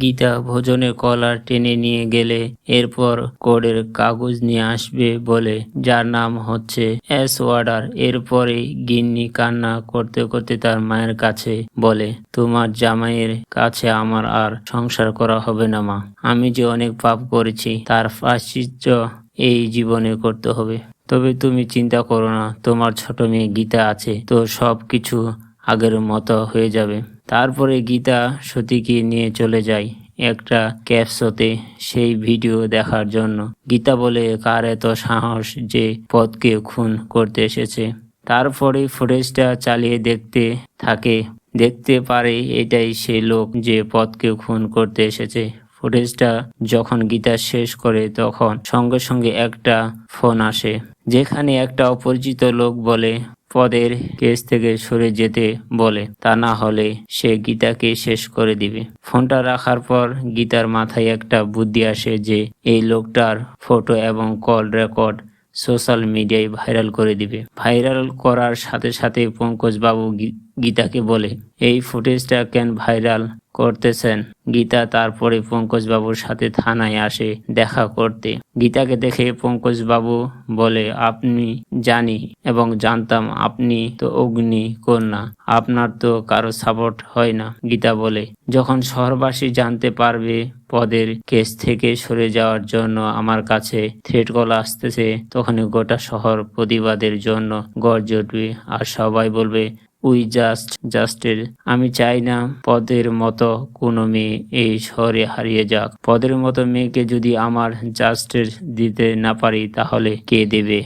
গীতা ভোজনের কলার টেনে নিয়ে গেলে এরপর কোডের কাগজ নিয়ে আসবে বলে, যার নাম হচ্ছে অ্যাস ওয়ার্ডার। এরপরে গিন্নি কান্না করতে করতে তার মায়ের কাছে বলে, তোমার জামাইয়ের কাছে আমার আর সংসার করা হবে না মা। আমি যে অনেক পাপ করেছি, তার প্রাশ্চিত্য এই জীবনে করতে হবে। তবে তুমি চিন্তা করো না, তোমার ছোট মেয়ে গীতা আছে, তো সব কিছু আগের মতো হয়ে যাবে। তারপরে গীতা সতীকে নিয়ে চলে যায় একটা ক্যাপশোতে সেই ভিডিও দেখার জন্য। গীতা বলে, কার এত সাহস যে পদকে খুন করতে এসেছে? তারপরে ফুটেজটা চালিয়ে দেখতে থাকে। দেখতে পারে এটাই সেই লোক যে পদকে খুন করতে এসেছে। ফুটেজটা যখন গীতা শেষ করে, তখন সঙ্গে সঙ্গে একটা ফোন আসে, যেখানে একটা অপরিচিত লোক বলে পদের কেস থেকে সরে যেতে বলে, তা না হলে সে গীতাকে শেষ করে দিবে। ফোনটা রাখার পর গীতার মাথায় একটা বুদ্ধি আসে যে, এই লোকটার ফটো এবং কল রেকর্ড সোশ্যাল মিডিয়ায় ভাইরাল করে দিবে। ভাইরাল করার সাথে সাথে পঙ্কজবাবু গীতাকে বলে, এই ফুটেজটা কেন ভাইরাল? করতেছেন। গীতা তারপরে পঙ্কজ বাবুর সাথে থানায় আসে দেখা করতে। গীতাকে দেখে পঙ্কজ বাবু বলে, আপনি জানি এবং জানতাম আপনি তো অগ্নি কন্যা আপনার তো কারও সাপোর্ট হয় না। গীতা বলে, যখন শহরবাসী জানতে পারবে পদের কেস থেকে সরে যাওয়ার জন্য আমার কাছে থ্রেট কল আসতেছে তখন গোটা শহর প্রতিবাদের জন্য গর্জে উঠবে আর সবাই বলবে উই জাস্ট জাস্টের আমি চাই না পদের মতো কোনো মেয়ে এই শহরে হারিয়ে যাক। পদের মতো মেয়েকে যদি আমার জাস্টের দিতে না পারি তাহলে কে দেবে?